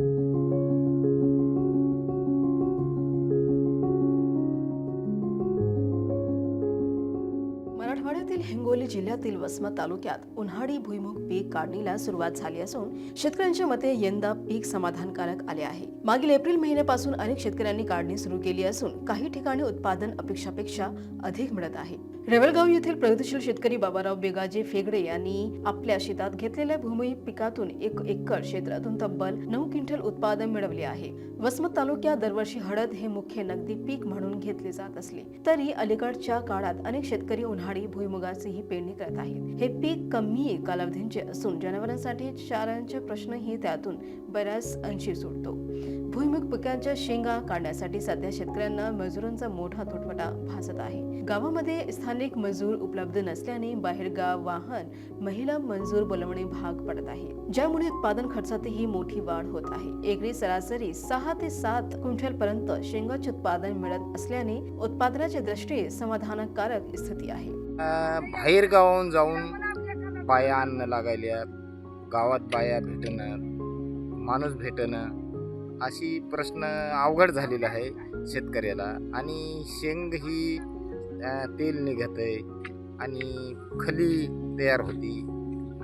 you मराठवाड्यातील हिंगोली जिल्ह्यातील वसमत तालुक्यात उन्हाळी भुईमुग पीक काढणीला सुरुवात झाली असून शेतकऱ्यांच्या मते यंदा पीक समाधानकारक आले आहे. मागील एप्रिल महिन्यापासून अनेक शेतकऱ्यांनी काढणी सुरू केली असून काही ठिकाणी उत्पादन अपेक्षापेक्षा अधिक मिळत आहे. रेवलगाव येथील प्रगतीशील शेतकरी बाबाराव बेगाजे फेगडे यांनी आपल्या शेतात घेतलेल्या भूमी पिकातून एक एकर क्षेत्रातून तब्बल नऊ क्विंटल उत्पादन मिळवले आहे. वसमत तालुक्यात दरवर्षी हळद हे मुख्य नगदी पीक म्हणून घेतले जात असले तरी अलीकडच्या काळात अनेक शेतकरी उन्हाळी भुईमुग मुगाचीही पेरणी करत आहेत. हे पीक कमी कालावधींचे असून जनावरांसाठी चारांचे प्रश्नही त्यातून बऱ्याच अंशी सुटतो. भुईमुख पिकांच्या शेंगा काढण्यासाठी सध्या शेतकऱ्यांना मजुरांचा मोठा तुटवडा भासत आहे. गावामध्ये स्थानिक मजूर उपलब्ध नसल्याने बाहेरगाव वाहन महिला मजूर बोलवणे भाग पडत आहे. ज्यामुळे उत्पादन खर्चातही मोठी वाढ होत आहे. एकरी सरासरी सहा ते सात क्विंटल पर्यंत शेंगाचे उत्पादन मिळत असल्याने उत्पादनाच्या दृष्टीने समाधानकारक स्थिती आहे. बाहेर गावाहून जाऊन बाया आणणं लागायल्या गावात बाया भेटणं माणूस भेटणं अशी प्रश्न अवघड झालेला आहे शेतकऱ्याला. आणि शेंग ही तेल निघत आहे आणि खली तयार होती.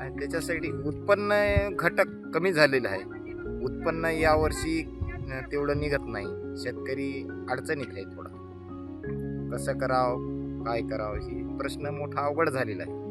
आणि त्याच्यासाठी उत्पन्न घटक कमी झालेलं आहे. उत्पन्न यावर्षी तेवढं निघत नाही. शेतकरी अडचणीत आहे थोडा. कसं करावं? काय करावं ही प्रश्न मोठा अवघड झालेला आहे.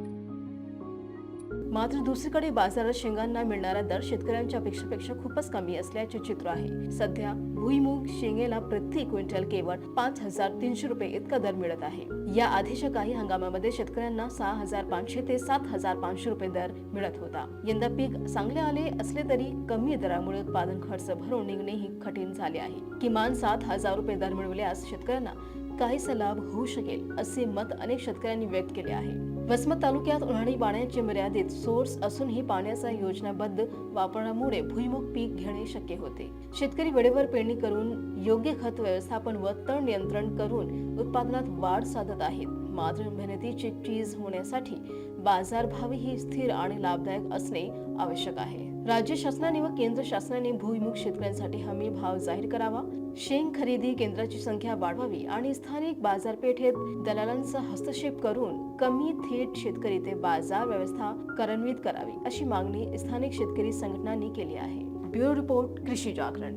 मात्र दुसरीकडे बाजारात शेंगांना मिळणारा दर शेतकऱ्यांच्या अपेक्षेपेक्षा खूपच कमी असल्याचे चित्र आहे. सध्या भुईमुग शेंगेला प्रति क्विंटल केवळ पाच हजार तीनशे रुपये इतका दर मिळत आहे. या आधीच्या काही हंगामामध्ये शेतकऱ्यांना सहा हजार पाचशे ते सात हजार पाचशे रुपये दर मिळत होता. यंदा पीक चांगले आले असले तरी कमी दरामुळे उत्पादन खर्च भरून निघणे ही कठीण झाले आहे. किमान सात हजार रुपये दर मिळवल्यास शेतकऱ्यांना काहीसा लाभ होऊ शकेल असे मत अनेक शेतकऱ्यांनी व्यक्त केले आहे. वसमत तालुक्यात उन्हाळी पाण्याचे मर्यादित सोर्स असूनही पाण्याचा योजनाबद्ध वापरामुळे भुईमुग पीक घेणे शक्य होते. शेतकरी वेळेवर पेरणी करून योग्य खत व्यवस्थापन व तण नियंत्रण करून उत्पादनात वाढ साधत आहेत. मात्र मेहनतीची चीज होण्यासाठी बाजारभावही स्थिर आणि लाभदायक असणे आवश्यक आहे. राज्य शासनाने व केंद्र शासनाने भुईमुग शेतकऱ्यांसाठी हमी भाव जाहीर करावा. शेंग खरेदी केंद्राची संख्या वाढवावी आणि स्थानिक बाजारपेठेत दलालांचा हस्तक्षेप करून कमी थेट शेतकरी ते बाजार व्यवस्था कार्यान्वित करावी अशी मागणी स्थानिक शेतकरी संघटनांनी केली आहे. ब्युरो रिपोर्ट कृषी जागरण.